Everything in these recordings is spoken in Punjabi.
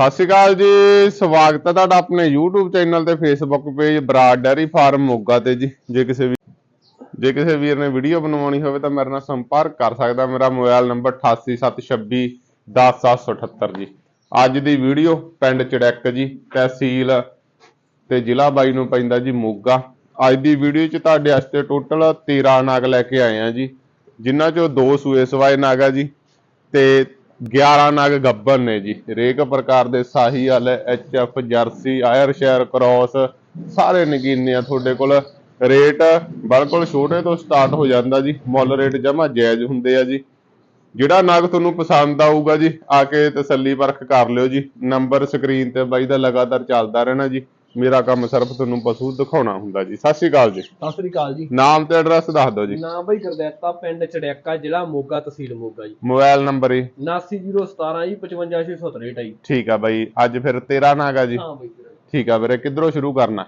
ਸਤਿ ਸ਼੍ਰੀ ਅਕਾਲ ਜੀ, ਸਵਾਗਤ ਹੈ ਤੁਹਾਡਾ ਆਪਣੇ YouTube ਚੈਨਲ ਤੇ Facebook page Brar dairy farm Moga ਤੇ ਜੀ। ਜੇ ਕਿਸੇ ਵੀ ਜੇ ਕਿਸੇ ਵੀਰ ਨੇ ਵੀਡੀਓ ਬਣਵਾਉਣੀ ਹੋਵੇ ਤਾਂ ਮੇਰੇ ਨਾਲ ਸੰਪਰਕ ਕਰ ਸਕਦਾ। ਮੇਰਾ ਮੋਬਾਈਲ ਨੰਬਰ 8876 10778 ਜੀ। ਅੱਜ ਦੀ ਵੀਡੀਓ ਪਿੰਡ ਚੜੈਕ ਜੀ, ਤਹਿਸੀਲ ਤੇ ਜ਼ਿਲ੍ਹਾ ਬਾਈ ਨੂੰ ਪੈਂਦਾ ਜੀ ਮੋਗਾ। ਅੱਜ ਦੀ ਵੀਡੀਓ 'ਚ ਤੁਹਾਡੇ ਵਾਸਤੇ ਟੋਟਲ 13 ਨਾਗ ਲੈ ਕੇ ਆਏ ਆ ਜੀ। ਜਿਨ੍ਹਾਂ 'ਚੋਂ ਦੋ ਸੂਏ ਸਵਾਏ ਨਗ ਆ ਜੀ ਤੇ 11 ਨਗ ਗੱਬਰ ਨੇ ਜੀ। ਹਰੇਕ ਪ੍ਰਕਾਰ ਦੇ ਸਾਹੀ ਵਾਲੇ ਐਚਐਫ ਜਰਸੀ ਆਇਰਸ਼ੇਅਰ ਕ੍ਰੋਸ ਸਾਰੇ ਨਗੀਨੇ ਆ ਤੁਹਾਡੇ ਕੋਲ। ਰੇਟ ਬਿਲਕੁਲ ਛੋਟੇ ਤੋਂ ਸਟਾਰਟ ਹੋ ਜਾਂਦਾ ਜੀ। ਮੁੱਲ ਰੇਟ ਜਮਾ ਜਾਇਜ਼ ਹੁੰਦੇ ਆ ਜੀ। ਜਿਹੜਾ ਨਾਗ ਤੁਹਾਨੂੰ ਪਸੰਦ ਆਊਗਾ ਜੀ, ਆ ਕੇ ਤਸੱਲੀ ਪਰਖ ਕਰ ਲਿਓ ਜੀ। ਨੰਬਰ ਸਕਰੀਨ ਤੇ ਬਾਈ ਦਾ ਲਗਾਤਾਰ ਚੱਲਦਾ ਰਹਿਣਾ ਜੀ। ਮੇਰਾ ਕੰਮ ਸਿਰਫ ਤੁਹਾਨੂੰ ਪਸ਼ੂ ਦਿਖਾਉਣਾ ਹੁੰਦਾ ਜੀ। ਸਤਿ ਸ਼੍ਰੀ ਅਕਾਲ ਜੀ। ਸਤਿ ਸ੍ਰੀ ਅਕਾਲ ਜੀ। ਨਾਮ ਤੇ ਐਡਰੈਸ ਦੱਸ ਦਿਓ ਜੀ। ਨਾਮ ਬਈ ਗੁਰਦਿੱਤਾ ਪਿੰਡ ਚੜਿਆਕਾ ਜ਼ਿਲ੍ਹਾ ਮੋਗਾ ਤਹਿਸੀਲ ਮੋਗਾ ਜੀ। ਮੋਬਾਈਲ ਨੰਬਰ ਹੀ 79017 ਜੀ 55663 ਜੀ। ਠੀਕ ਆ ਬਾਈ ਅੱਜ ਫਿਰ 13 ਨਾਗ ਜੀ। ਹਾਂ ਬਈ ਵੀਰੇ। ਠੀਕ ਆ ਵੀਰੇ ਕਿੱਧਰੋਂ ਸ਼ੁਰੂ ਕਰਨਾ?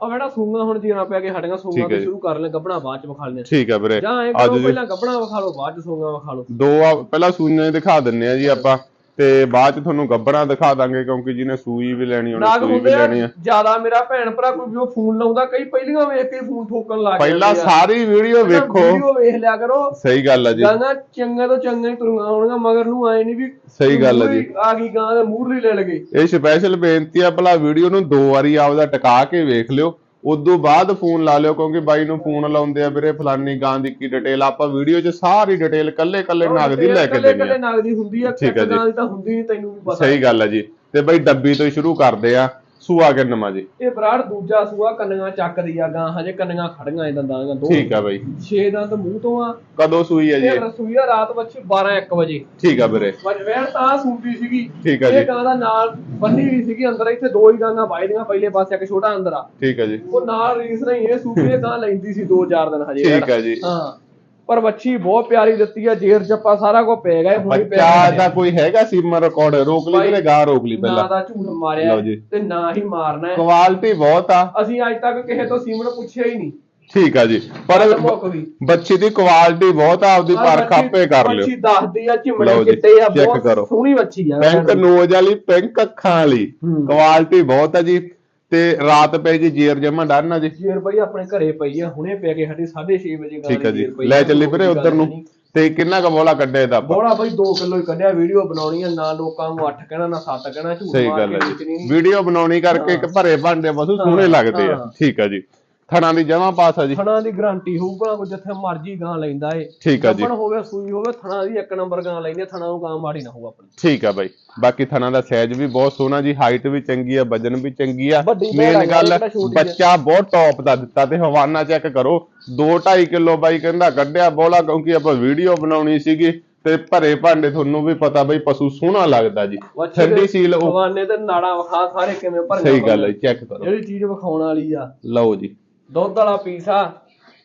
ਆ ਬੇਟਾ ਸੂੰਗਾ ਹੁਣ ਜੀਣਾ ਪਿਆ ਕੇ ਹਟੀਆਂ ਸੂੰਗਾ ਹੈ ਤੇ ਜੀ। ਸ਼ੁਰੂ ਕਰ ਲੈ ਗੱਬਣਾ ਬਾਅਦ ਚ ਵਿਖਾ ਲੈਣੇ ਠੀਕ ਆ ਵੀਰੇ ਜਾਂ ਐ ਅੱਜ ਕਰੋ ਜੀ। ਪਹਿਲਾਂ ਗੱਬਣਾ ਵਿਖਾ ਲਓ ਬਾਅਦ ਚ ਸੂੰਗਾ ਵਿਖਾ ਲਓ। ਦੋ ਆ ਪਹਿਲਾਂ ਸੂਈਆਂ ਦਿਖਾ ਦਿੰਨੇ ਆ ਜੀ ਆਪਾਂ। ਤੇ ਬਾਅਦ ਚ ਤੁਹਾਨੂੰ ਗੱਬਣਾ ਦਿਖਾ ਦਾਂਗੇ ਕਿਉਂਕਿ ਜਿਹਨੇ ਸੂਈ ਵੀ ਲੈਣੀ ਉਹਨੇ ਨਾਗ ਸੂਈ ਵੀ ਹੁੰਦੇ ਆ ਲੈਣੀ ਆ। ਜ਼ਿਆਦਾ ਮੇਰਾ ਭੈਣ ਭਰਾ ਕੋਈ ਵੀ ਉਹ ਫੋਨ ਲਾਉਂਦਾ ਕਈ ਪਹਿਲੀਆਂ ਵੇਖ ਕੇ ਫੋਨ ਠੋਕਣ ਲੱਗ ਪਹਿਲਾਂ ਸਾਰੀ ਵੀਡੀਓ ਵੇਖੋ। ਵੀਡੀਓ ਵੇਖ ਲਿਆ ਕਰੋ। ਸਹੀ ਗੱਲ ਆ ਜੀ। ਗਾਣਾ ਚੰਗਾ ਤੋਂ ਚੰਗਾ ਹੀ ਆਉਣਗੀਆਂ ਮਗਰ ਨੂੰ ਆਏ ਨਹੀਂ ਵੀ ਸਹੀ ਗੱਲ ਆ ਜੀ। ਆ ਗਈ ਗਾਂ ਦੇ ਮੂਰਲੀ ਲੈ ਲਗੇ। ਇਹ ਸਪੈਸ਼ਲ ਬੇਨਤੀ ਆ ਭਲਾ ਵੀਡੀਓ ਨੂੰ ਦੋ ਵਾਰੀ ਆਪਦਾ ਟਿਕਾ ਕੇ ਵੇਖ ਲਿਓ। ਉਦੋਂ ਬਾਅਦ ਫੋਨ ਲਾ ਲਿਓ ਕਿਉਂਕਿ ਬਾਈ ਨੂੰ ਫੋਨ ਲਾਉਂਦੇ ਆ ਵੀਰੇ ਫਲਾਨੀ ਗਾਂ ਦੀ ਕੀ ਡਿਟੇਲ ਆਪਾਂ ਵੀਡੀਓ 'ਚ ਸਾਰੀ ਡਿਟੇਲ ਕੱਲੇ ਕੱਲੇ ਨਗ ਦੀ ਲੈ ਕੇ ਦੇਣੀ ਆ। ਕੱਲੇ ਨਗ ਦੀ ਹੁੰਦੀ ਆ ਠੀਕ ਇੱਕ ਜੀ। ਤਾਂ ਹੁੰਦੀ ਨਹੀਂ ਤੈਨੂੰ ਵੀ ਪਤਾ ਸਹੀ ਗੱਲ ਆ ਜੀ। ਤੇ ਬਾਈ ਡੱਬੀ ਤੋਂ ਹੀ ਸ਼ੁਰੂ ਕਰਦੇ ਆ। ਸੂਆ ਕਿੰਨਵਾਂ ਜੀ? ਇਹ ਬਰਾੜ ਦੂਜਾ ਸੂਆ ਕੰਨੀਆਂ ਚੱਕਦੀ ਆ ਗਾਂ ਹਜੇ ਕੰਨੀਆਂ ਖੜੀਆਂ ਇਹ ਦੰਦਾਂ ਦੀਆਂ ਦੋ ਠੀਕ ਆ ਬਾਈ। 6 ਦੰਦ ਮੂੰਹ ਤੋਂ ਆ। ਕਦੋਂ ਸੂਈ ਆ ਜੀ ਇਹ? ਰਸੂਈ ਆ ਰਾਤ ਬੱਚੀ 12 1 ਵਜੇ। ਠੀਕ ਆ ਵੀਰੇ। ਵਜਵੇਣ ਤਾਂ ਸੂਪੀ ਸੀਗੀ। ਠੀਕ ਆ ਜੀ। ਇਹ ਗਾਂ ਦਾ ਨਾਲ ਬੰਨੀ ਵੀ ਸੀਗੀ ਅੰਦਰ ਇੱਥੇ ਦੋ ਹੀ ਗਾਂਗਾ ਵਾਈਦੀਆਂ ਪਹਿਲੇ ਪਾਸੇ ਇੱਕ ਛੋਟਾ ਅੰਦਰ ਆ। ਠੀਕ ਆ ਜੀ। ਉਹ ਨਾਲ ਰੀਸ ਨਹੀਂ ਇਹ ਸੂਪੀ ਇਹ ਗਾਂ ਲੈਂਦੀ ਸੀ 2-4 ਦਿਨ ਹਜੇ। ਠੀਕ ਆ ਜੀ। ਹਾਂ। ਪਰ ਬੱਚੀ ਬਹੁਤ ਪਿਆਰੀ ਦਿੱਤੀ ਆ ਜੇਰ ਜੱਪਾ ਸਾਰਾ ਕੁਝ ਪੈ ਗਿਆ ਹੁਣੇ ਬੱਚਾ ਦਾ ਕੋਈ ਹੈਗਾ ਸੀਮਾ ਰਿਕਾਰਡ ਰੋਕ ਲਈ ਵੀਰੇ ਗਾਂ ਰੋਕ ਲਈ ਨਾ ਪਹਿਲਾਂ ਦਾ ਝੂਠ ਮਾਰਿਆ ਲਓ ਜੀ। ਤੇ ਨਾ ਹੀ ਮਾਰਨਾ। ਹੈ। ਕੁਆਲਿਟੀ ਬਹੁਤ ਆ। ਅਸੀਂ ਅੱਜ ਤੱਕ ਕਿਸੇ ਤੋਂ ਸੀਮਨ ਪੁੱਛਿਆ ਹੀ ਨਹੀਂ। ਠੀਕ ਆ ਜੀ। ਪਰ ਗੱਲ ਮੁੱਕ ਗਈ ਬੱਚੀ ਦੀ ਕੁਆਲਿਟੀ ਬਹੁਤ ਆ ਆਪਦੀ ਪਰਖ ਆਪੇ ਕਰ ਲਿਓ। ਬੱਚੀ ਦੱਸਦੀ ਆ ਚਿਮੜੇ ਲਓ ਜੀ, ਕਿੱਡੇ ਆ check ਬਹੁਤ। ਸੋਹਣੀ ਬੱਚੀ ਆ। ਪਿੰਕ ਨੋਜ ਵਾਲੀ ਪਿੰਕ ਅੱਖਾਂ ਵਾਲੀ। ਹੂੰ। ਕੁਆਲਿਟੀ ਬਹੁਤ ਆ ਜੀ। ਤੇ ਰਾਤ ਪੈ ਜੀ ਜੀਰ ਜਮਾ ਡਰਨ ਜੀ। ਜੇਰ ਬਈ ਆਪਣੇ ਘਰੇ ਪਈ ਆ ਹੁਣੇ ਪੈ ਕੇ ਸਾਡੀ 6:30 ਵਜੇ ਗਾਂ ਠੀਕ ਆ ਜੀ। ਲੈ ਚੱਲੀ ਵੀਰੇ ਗੱਲ ਉਧਰ ਨੂੰ। ਤੇ ਕਿੰਨਾ ਕੁ ਬੋਲਾ ਕੱਢੇ ਦਾ ਆਪਾਂ? ਬੋੜਾ ਬਈ 2 ਕਿਲੋ ਹੀ ਕੱਢਿਆ ਵੀਡੀਓ ਬਣਾਉਣੀ ਆ ਨਾ ਲੋਕਾਂ ਨੂੰ 8 ਕਹਿਣਾ ਨਾ 7 ਕਹਿਣਾ ਝੂਠ ਮਾਰ ਗੱਲ ਕੇ। ਵੀਡੀਓ ਬਣਾਉਣੀ ਕਰਕੇ ਇੱਕ ਭਰੇ ਭਾਂਡੇ ਪਸ਼ੂ ਸੋਹਣੇ ਲੱਗਦੇ ਆ। ਠੀਕ ਆ ਜੀ। ਥਣਾ ਦੀ ਜਮਾ ਪਾਸ ਆ ਜੀ। ਥਣਾ ਦੀ ਗਾਰੰਟੀ ਹੋਊਗਾ ਕੋਈ ਜਿੱਥੇ ਮਰਜ਼ੀ ਗਾਂ ਲੈਂਦਾ ਏ। ਠੀਕ ਆ ਜੀ। ਗੱਭਣ ਹੋਵੇ ਸੂਈ ਹੋਵੇ ਥਣਾ ਦੀ ਇੱਕ ਨੰਬਰ ਗਾਂ ਲੈਂਦੇ ਥਣਾ ਨੂੰ ਗਾਂ ਮਾੜੀ ਨਾ ਹੋਊ ਆਪਣੀ। ਠੀਕ ਆ ਬਾਈ। ਬਾਕੀ ਥਣਾ ਦਾ ਸਾਈਜ਼ ਵੀ ਬਹੁਤ ਸੋਹਣਾ ਜੀ ਹਾਈਟ ਵੀ ਚੰਗੀ ਆ ਵਜਨ ਵੀ ਚੰਗੀ ਆ। ਮੇਨ ਗੱਲ। ਬੱਚਾ ਬਹੁਤ ਟੌਪ ਦਾ ਦਿੱਤਾ ਤੇ ਹਵਾਨਾ ਚੈੱਕ ਕਰੋ। 2.5 ਕਿਲੋ ਬਾਈ ਕਹਿੰਦਾ ਕੱਢਿਆ ਬੋਲਾ ਕਿਉਂਕਿ ਆਪਾਂ ਵੀਡੀਓ ਬਣਾਉਣੀ ਸੀਗੀ ਤੇ ਭਰੇ ਭਾਂਡੇ ਤੁਹਾਨੂੰ ਵੀ ਪਤਾ ਬਈ ਪਸ਼ੂ ਸੋਹਣਾ ਲੱਗਦਾ ਜੀ। ਠੰਡੀ ਸੀਲ ਉਹ- ਖਵਾਨੇ ਤੇ ਨਾੜਾ ਵਿਖਾ ਸਾਰੇ ਕਿਵੇਂ ਭਰ ਸਹੀ ਗੱਲ ਹੈ ਚੈੱਕ ਕਰੋ। ਜਿਹੜੀ ਚੀਜ਼ ਵਿਖਾਉਣ ਵਾਲੀ ਆ। ਲਓ ਜੀ। ਦੁੱਧ ਵਾਲਾ ਪੀਸ। ਆ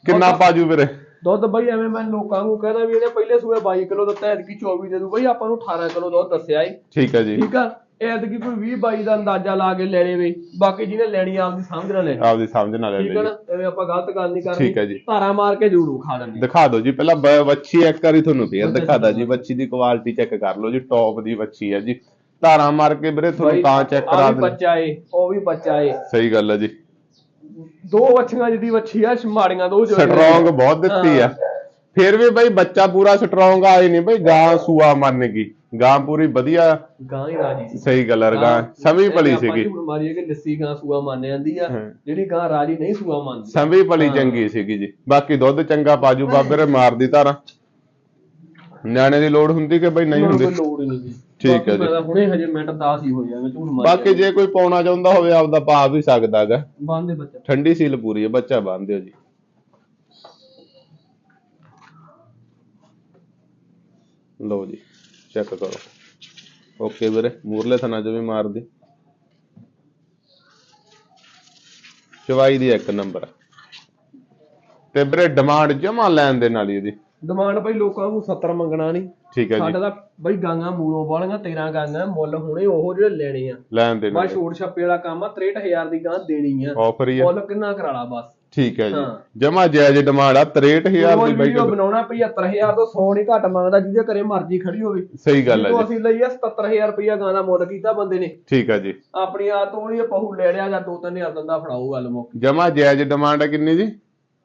ਕਿੰਨਾ ਪਾਜੂ ਵੀਰੇ? ਦੁੱਧ ਬਈ ਐਵੇਂ ਮੈਂ ਲੋਕਾਂ ਨੂੰ ਕਹਿੰਦਾ ਵੀ ਇਹਦੇ ਪਹਿਲੇ ਸੂਏ 22 ਕਿਲੋ ਦਿੱਤਾ ਐਤਕੀ 24 ਦੇ ਦੂ। ਬਈ ਆਪਾਂ ਨੂੰ 18 ਕਿਲੋ ਦੁੱਧ ਦੱਸਿਆ ਏ ਠੀਕ ਹੈ ਜੀ। ਠੀਕ ਆ? ਐਤਕੀ ਕੋਈ 20 22 ਦਾ ਅੰਦਾਜ਼ਾ ਲਾ ਕੇ ਲੈਣੇ ਵੇ ਬਾਕੀ ਜਿਹਨੇ ਲੈਣੀ ਆਪਦੀ ਸਮਝ ਨਾਲ ਲੈ ਆਪਦੀ ਸਮਝ ਨਾਲ ਲੈ ਠੀਕ ਆ ਲਈ ਨਾ? ਐਵੇਂ ਆਪਾਂ ਗਲਤ ਗੱਲ ਨਹੀਂ ਕਰਨੀ। ਠੀਕ ਹੈ ਜੀ। ਧਾਰਾ ਮਾਰ ਕੇ ਜ਼ਰੂਰ ਖਾ ਲੈਂਦੇ। ਦਿਖਾ ਦਿਓ ਜੀ ਪਹਿਲਾਂ ਬ- ਵੱਛੀ ਇੱਕ ਵਾਰੀ ਤੁਹਾਨੂੰ ਫੇਰ ਦਿਖਾਦਾ ਜੀ। ਵੱਛੀ ਦੀ ਕੁਆਲਿਟੀ ਚੈੱਕ ਕਰ ਲਓ ਜੀ ਟੌਪ ਦੀ ਵੱਛੀ ਹੈ ਜੀ। ਧਾਰਾਂ ਮਾਰ ਕੇ ਵੀਰੇ ਤੁਹਾਨੂੰ ਤਾਂ ਚੈੱਕ ਕਰਾ ਆ ਵੀ ਦੇ ਬੱਚਾ ਏ ਉਹ ਵੀ ਬੱਚਾ ਏ। ਸਹੀ ਗੱਲ ਹੈ ਜੀ। ਦੋ ਵੱਛੀਆਂ ਜਿਹਦੀ ਵੱਛੀ ਆ ਮਾੜੀਆਂ ਦੋ ਜੋ ਸਟਰੋਂਗ ਬਹੁਤ ਦਿੱਤੀ ਆ। ਫਿਰ ਵੀ ਬਈ ਬੱਚਾ ਪੂਰਾ ਸਟਰੋਂਗ ਆਏ ਨਹੀਂ ਬਈ ਗਾਂ ਸੂਆ ਮੰਨ ਗਈ। ਗਾਂ ਪੂਰੀ ਵਧੀਆ। ਗਾਂ ਹੀ ਰਾਜੀ ਸੀ। ਸਹੀ ਗੱਲ ਹੈ। ਗਾਂ ਸਮੀ ਭਲੀ ਸੀਗੀ। ਹੁਣ ਮਾਰੀਏ ਕਿ ਲੱਸੀ ਗਾਂ ਸੂਆ ਮੰਨ ਜਾਂਦੀ ਆ। ਜਿਹੜੀ ਗਾਂ ਰਾਜੀ ਨਹੀਂ ਸੂਆ ਮੰਨਦੀ। ਸਮੀ ਭਲੀ ਚੰਗੀ ਸੀਗੀ ਜੀ। ਬਾਕੀ ਦੁੱਧ ਚੰਗਾ ਪਾਜੂ ਬਾਬੇ ਰੇ ਮਾਰਦੀ ਧਾਰਾਂ। ਨਿਆਣੇ ਦੀ ਲੋੜ ਹੁੰਦੀ ਕਿ ਬਈ ਨਹੀਂ ਹੁੰਦੀ? ਕੋਈ ਲੋੜ ਨਹੀਂ ਜੀ। ਠੀਕ ਹੈ ਜੀ। ਬਾਕੀ ਮੈਂ ਹੁਣੇ ਹਜੇ ਮਿੰਟ 10 ਹੀ ਹੋ ਜਾਵੇ ਝੂਠ ਮਾਰ ਬਾਕੀ ਜੇ ਕੋਈ ਪਾਉਣਾ ਚਾਹੁੰਦਾ ਹੋਵੇ ਆਪਦਾ ਪਾ ਵੀ ਸਕਦਾਗਾ ਬੰਦੇ ਬੱਚਾ। ਠੰਡੀ ਸੀਲ ਪੂਰੀ ਹੈ ਬੱਚਾ ਬੰਨ ਦਿਓ ਜੀ। ਲਓ ਜੀ ਚੈੱਕ ਕਰੋ। ਓਕੇ ਵੀਰੇ ਮੂਰਲੇ ਥਣਾ ਚ ਵੀ ਮਾਰ ਦੀ। ਚਵਾਈ ਦੀ ਇੱਕ ਨੰਬਰ। ਤੇ ਵੀਰੇ ਡਿਮਾਂਡ ਜਮਾ ਲੈਣ ਦੇ ਨਾਲ ਹੀ ਇਹਦੀ। ਡਿਮਾਂਡ ਭਾਈ ਲੋਕਾਂ ਨੂੰ 70 ਮੰਗਣਾ ਨਹੀਂ। ਠੀਕ ਹੈ ਜੀ। ਸਾਡਾ ਤਾਂ ਬਈ ਗਾਂਗਾ ਮੂਲੋਂ ਵਾਲੀਆਂ 13 ਗਾਂਗਾ ਮੁੱਲ ਹੁਣੇ ਉਹ ਜਿਹੜੇ ਲੈਣੇ ਆ। ਲੈਣ ਦੇ ਬਸ ਛੋੜ ਛੱਪੇ ਵਾਲਾ ਕੰਮ ਆ 63000 ਦੀ ਗਾਂ ਦੇਣੀ ਆ। ਆਫਰ ਹੀ ਆ। ਮੁੱਲ ਕਿੰਨਾ ਕਰਾਲਾ ਬਸ। ਠੀਕ ਹੈ ਜੀ। ਜਮਾ ਜਾਇਜ਼ ਡਿਮਾਂਡ ਆ 63000 ਕੋਈ ਦੀ ਬਾਈ ਵੀਡੀਓ ਬਣਾਉਣਾ 75000 ਤੋਂ 100 ਨਹੀਂ ਘੱਟ ਮੰਗਦਾ ਜਿਹਦੇ ਘਰੇ ਮਰਜ਼ੀ ਖੜੀ ਹੋਵੇ। ਸਹੀ ਗੱਲ ਹੈ ਜੀ। ਅਸੀਂ ਲਈ ਆ 77000 ਰੁਪਇਆ ਗਾਂ ਦਾ ਮੁੱਲ ਕੀਤਾ ਬੰਦੇ ਨੇ। ਠੀਕ ਹੈ ਜੀ। ਆਪਣੀ ਆ ਤੋਂ ਨਹੀਂ ਪਹੂ ਲੈ ਲਿਆ ਜਾਂ 2-3000 ਦੰਦਾ ਫੜਾਓ ਗੱਲ ਮੁੱਕ। ਜਮਾ ਜਾਇਜ਼ ਡਿਮਾਂਡ ਹੈ ਕਿੰਨੀ ਜੀ?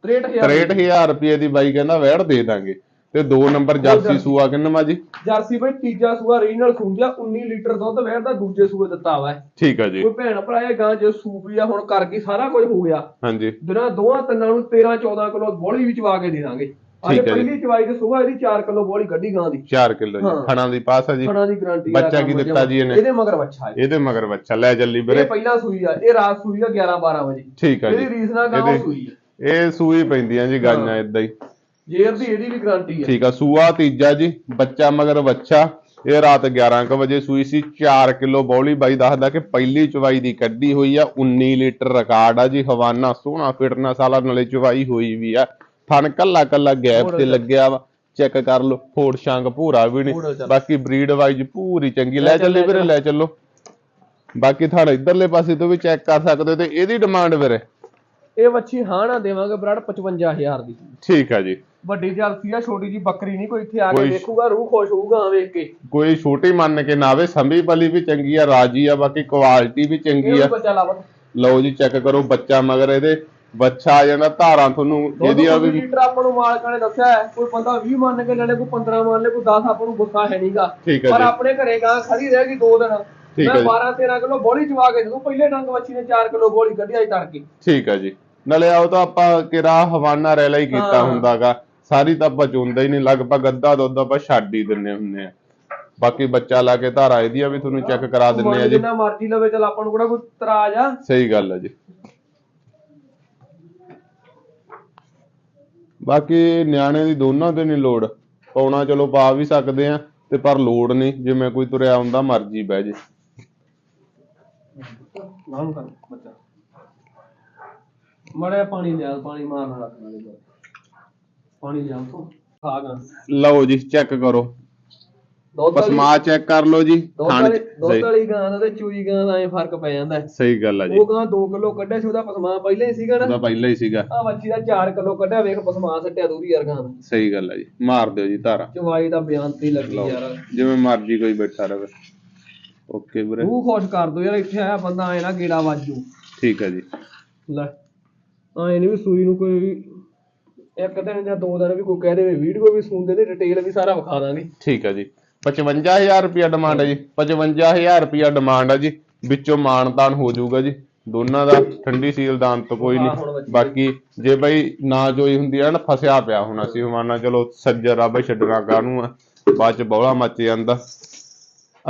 63000 63000 ਰੁਪਏ ਦੀ ਬਾਈ ਕਹਿੰਦਾ ਵੈੜ ਦੇ ਦਾਂਗੇ। ਤੇ ਦੋ ਨੰਬਰ ਜਰਸੀ ਸੂਆ ਕਿੰਨਾ ਜੀ? ਜਰਸੀ ਬਈ ਤੀਜਾ ਸੂਆ ਰੀਜਨਲ ਸੂੰਦਿਆ 19 ਲੀਟਰ ਦੁੱਧ ਵਹਿਰ ਦਾ ਦੂਜੇ ਸੂਏ ਦਿੱਤਾ ਵਾ। ਠੀਕ ਹੈ ਜੀ। ਕੋਈ ਭੈਣ ਭਰਾ ਇਹ ਗਾਂ ਜੇ ਸੂਪੀ ਆ ਹੁਣ ਕਰ ਗਈ ਸਾਰਾ ਕੁਝ ਹੋ ਗਿਆ। ਹਾਂਜੀ। ਦਿਨਾਂ ਦੋਹਾਂ ਤਿੰਨਾਂ ਨੂੰ 13 14 ਕਿਲੋ ਬੋਲੀ ਵੀ ਚਵਾ ਕੇ ਦੇ ਦਾਂਗੇ। ਅੱਜ। ਪਹਿਲੀ ਚਵਾਈ ਤੇ ਸੂਆ ਇਹਦੀ 4 ਕਿਲੋ ਬੋਲੀ ਗੱਡੀ ਗਾਂ ਦੀ। 4 ਕਿਲੋ ਜੀ। ਖਣਾ ਦੀ ਪਾਸ ਹੈ ਜੀ। ਖਣਾ ਦੀ ਗਾਰੰਟੀ ਬੱਚਾ ਕੀ ਦਿੱਤਾ ਜੀ ਇਹਨੇ? ਇਹਦੇ ਮਗਰ ਬੱਚਾ ਹੈ ਇਹਦੇ ਮਗਰ ਬੱਚਾ। ਲੈ ਇਹ ਵੀਰੇ। ਪਹਿਲਾਂ ਸੂਈ ਆ ਇਹ ਰਾਤ ਸੂਈ ਆ 11 12 ਵਜੇ। ਠੀਕ ਇਹਦੀ ਜੀ। ਰੀਸ ਨਾਲ ਗਾਂ ਇਹਦੇ- ਸੂਈ ਆ। ਇਹ ਸੂਈ ਪੈਂਦੀਆਂ ਜੀ ਗਾਈਆਂ ਇਦਾਂ ਹੀ। ਜੇਰ ਦੀ ਇਹਦੀ ਵੀ ਗਾਰੰਟੀ ਆ ਠੀਕ ਆ ਸੂਆ ਤੀਜਾ ਜੀ ਬੱਚਾ ਮਗਰ ਬੱਚਾ ਇਹ ਰਾਤ 11 ਕੁ ਵਜੇ ਸੂਈ ਸੀ 4 ਕਿਲੋ ਬੌਲੀ। ਬਾਈ ਦੱਸਦਾ ਕਿ ਪਹਿਲੀ ਚਵਾਈ ਦੀ ਕੱਢੀ ਹੋਈ ਆ 19 ਲੀਟਰ ਰਿਕਾਰਡ ਆ ਜੀ ਹਵਾਨਾ ਸੋਹਣਾ ਫਿਟਨੈਸ ਵਾਲਾ ਨਾਲੇ ਚਵਾਈ ਹੋਈ ਵੀ ਆ। ਥਣ ਕੱਲਾ ਕੱਲਾ ਗੈਪ ਤੇ ਲੱਗਿਆ ਵਾ ਚੈੱਕ ਕਰ ਲਓ ਫੋੜ ਸ਼ਾਂਗ ਭੂਰਾ ਵੀ ਨਹੀਂ। ਬਾਕੀ ਬਰੀਡ ਵਾਈਜ਼ ਪੂਰੀ ਚੰਗੀ। ਲੈ ਚੱਲ, ਵੀਰੇ। ਲੈ ਚੱਲੋ। ਬਾਕੀ ਥਣ ਇਧਰਲੇ ਪਾਸੇ ਤੋਂ ਵੀ ਚੈੱਕ ਕਰ ਸਕਦੇ ਹੋ ਤੇ ਇਹਦੀ ਡਿਮਾਂਡ ਵੀਰੇ। ਇਹ ਵੱਛੀ ਹਾਂ ਨਾ ਦੇਵਾਂਗੇ ਬਰਾੜ 55000 ਦੀ। ਠੀਕ ਆ ਜੀ। ਵੱਡੀ ਜਰਸੀ ਆ ਛੋਟੀ ਜੀ ਬੱਕਰੀ ਨਹੀਂ ਕੋਈ ਇੱਥੇ ਆ ਕੇ ਕੋਈ- ਦੇਖੂਗਾ ਰੂਹ ਖੁਸ਼ ਹੋਊਗਾ ਆ ਵੇਖ ਕੇ। ਕੋਈ ਛੋਟੀ ਮੰਨ ਕੇ ਨਾ ਆਵੇ ਸੰਭੀ ਪਲੀ ਵੀ ਚੰਗੀ ਆ ਰਾਜੀ ਆ ਬਾਕੀ ਕੁਆਲਿਟੀ ਵੀ ਚੰਗੀ ਆ। ਵੀ ਬੱਚਾ ਲਾਵਤ ਲਓ ਜੀ ਚੈੱਕ ਕਰੋ ਬੱਚਾ ਮਗਰ ਇਹਦੇ ਬੱਚਾ ਆ ਜਾਂਦਾ ਧਾਰਾਂ ਤੁਹਾਨੂੰ ਇਹਦੀ ਆ ਵੀ ਲੀਟਰ ਆਪਾਂ ਨੂੰ ਮਾਲਕਾਂ ਨੇ ਦੱਸਿਆ ਹੈ, ਕੋਈ ਬੰਦਾ 20 ਮੰਨ ਕੇ ਲੈ ਲੇ ਕੋਈ 15 ਮੰਨ ਲੇ ਕੋਈ 10 ਆਪਾਂ ਨੂੰ ਗੁੱਸਾ ਹੈ ਨਹੀਂਗਾ ਠੀਕ ਹੈ ਪਰ ਜੀ। ਆਪਣੇ ਘਰੇ ਗਾਂ ਖੜੀ ਰਹਿ ਗਈ ਦੋ ਦਿਨ। ਠੀਕ ਮੈਂ ਹੈ ਜੀ। 12 13 ਕਿਲੋ ਬੋਲੀ ਚਵਾ ਕੇ ਜਦੋਂ ਪਹਿਲੇ ਡੰਗ ਵੱਛੀ ਨੇ 4 ਕਿਲੋ ਬੋਲੀ ਕੱਢੀ ਅੱਜ ਤੜਕੇ। ਠੀਕ ਆ ਜੀ। ਨਾਲੇ ਆਓ ਤਾਂ ਆਪਾਂ ਕਿਰਾ ਹਵਾਨਾ ਰੈਲਾ ਹੀ ਕੀਤਾ ਹਾਂ। ਹੁੰਦਾਗਾ। ਸਾਰੀ ਤਾਂ ਆਪਾਂ ਚੁੰਦਾ ਹੀ ਨਹੀਂ ਲਗਭਗ ਅੱਧਾ ਦੁੱਧ ਆਪਾਂ ਛੱਡ ਹੀ ਦਿੰਨੇ ਹੁੰਨੇ ਆ। ਬਾਕੀ ਬੱਚਾ ਲਾ ਕੇ ਧਾਰਾ ਇਹਦੀਆਂ ਵੀ ਤੁਹਾਨੂੰ ਚੈੱਕ ਕਰਾ ਦਿੰਨੇ ਆ ਜੀ। ਜਿੰਨਾ ਮਰਜ਼ੀ ਲਵੇ ਚਲ ਆਪਾਂ ਨੂੰ ਕਿਹੜਾ ਕੋਈ ਤਰਾਜ ਆ। ਸਹੀ ਗੱਲ ਆ ਜੀ। ਬਾਕੀ ਨਿਆਣੇ ਦੀ ਦੋਨਾਂ ਤੇ ਨਹੀਂ ਲੋੜ। ਪਾਉਣਾ ਚਲੋ ਪਾ ਵੀ ਸਕਦੇ ਆ ਤੇ ਪਰ ਲੋੜ ਨਹੀਂ ਜਿਵੇਂ ਕੋਈ ਤੁਰਿਆ ਹੁੰਦਾ ਮਰਜ਼ੀ ਬਹਿ ਜੇ। ਨਾਮ ਕਰ ਬੱਚਾ ਮੜਿਆ ਪਾਣੀ ਲਿਆ ਪਾਣੀ ਮਾਰਨ ਰੱਖ ਨਾਲੇ। ਪਾਣੀ ਤੋਂ। ਗਾ ਲਓ ਜੀ ਚੈੱਕ ਕਰੋ। ਦੁੱਧ ਵਾਲੀ ਪਸਮਾ ਚੈੱਕ ਕਰ ਲਓ ਜੀ। ਦੁੱਧ ਥਣ ਵਾਲੀ ਦੁੱਧ ਸਹੀ- ਵਾਲੀ ਗਾਂ ਦਾ ਤੇ ਚੂਈ ਗਾਂ ਦਾ ਐ ਫ਼ਰਕ ਪੈ ਜਾਂਦਾ ਹੈ। ਸਹੀ ਗੱਲ ਆ ਜੀ। ਉਹ ਗਾਂ 2 ਕਿਲੋ ਕੱਢਿਆ ਸੀ ਉਹਦਾ ਪਸਮਾ ਪਹਿਲਾਂ ਹੀ ਸੀਗਾ ਉਹਦਾ ਨਾ ਪਹਿਲਾਂ ਹੀ ਸੀਗਾ। ਆ ਬੱਚੀ ਦਾ 4 ਕਿਲੋ ਕੱਢਿਆ ਵੇਖ ਪਸਮਾ ਸੱਟਿਆ ਦੂਰੀ ਯਾਰ ਗਾਂ ਦਾ ਸਹੀ ਗੱਲ ਆ ਜੀ। ਮਾਰ ਦਿਓ ਜੀ ਧਾਰਾ। ਚਵਾਈ ਦਾ ਬਿਆਨ ਤੇ ਹੀ ਲੱਗੀ ਲਓ ਯਾਰ। ਜਿਵੇਂ ਮਰਜ਼ੀ ਕੋਈ ਬੈਠਾ ਰਵੇ। ਓਕੇ ਵੀਰੇ। ਰੂਹ ਖੁਸ਼ ਕਰ ਦੋ ਯਾਰ ਇੱਥੇ ਆਇਆ ਬੰਦਾ ਐ ਨਾ ਗੇੜਾ ਵਾਜੂ। ਠੀਕ ਹੈ ਜੀ। ਲੈ ਐ ਨਹੀਂ ਵੀ ਸੂਈ ਨੂੰ ਕੋਈ ਵੀ ਇੱਕ ਦਿਨ ਜਾਂ ਦੋ ਦਿਨ ਵੀ ਕੋਈ ਕਹਿ ਦੇਵੇ ਵੀਡੀਓ ਵੀ ਸੁਣਦੇ ਤੇ ਡਿਟੇਲ ਵੀ ਸਾਰਾ ਵਿਖਾ ਦਾਂਗੇ। ਠੀਕ ਹੈ ਜੀ। 55000 ਰੁਪਿਆ ਡਿਮਾਂਡ ਹੈ ਜੀ। 55000 ਰੁਪਿਆ ਡਿਮਾਂਡ ਹੈ ਜੀ। ਵਿੱਚੋਂ ਮਾਨਤਾਨ ਹੋ ਜਾਊਗਾ ਜੀ। ਦੋਨਾਂ ਦਾ ਠੰਡੀ ਸੀਲ ਦਾ ਅੰਤ ਕੋਈ ਹਾਂ, ਨਹੀਂ ਬਾਕੀ ਜੇ ਬਈ ਨਾ ਜੋਈ ਹੁੰਦੀ ਆ ਨਾ ਫਸਿਆ ਪਿਆ ਹੁਣ ਅਸੀਂ ਹਮਾਨਾ ਚਲੋ ਸੱਜਰ ਆ ਬਈ ਛੱਡਣਾ ਕਾਹਨੂੰ ਆ। ਬਾਅਦ ਚ ਬੌਲਾ ਮੱਚ ਜਾਂਦਾ।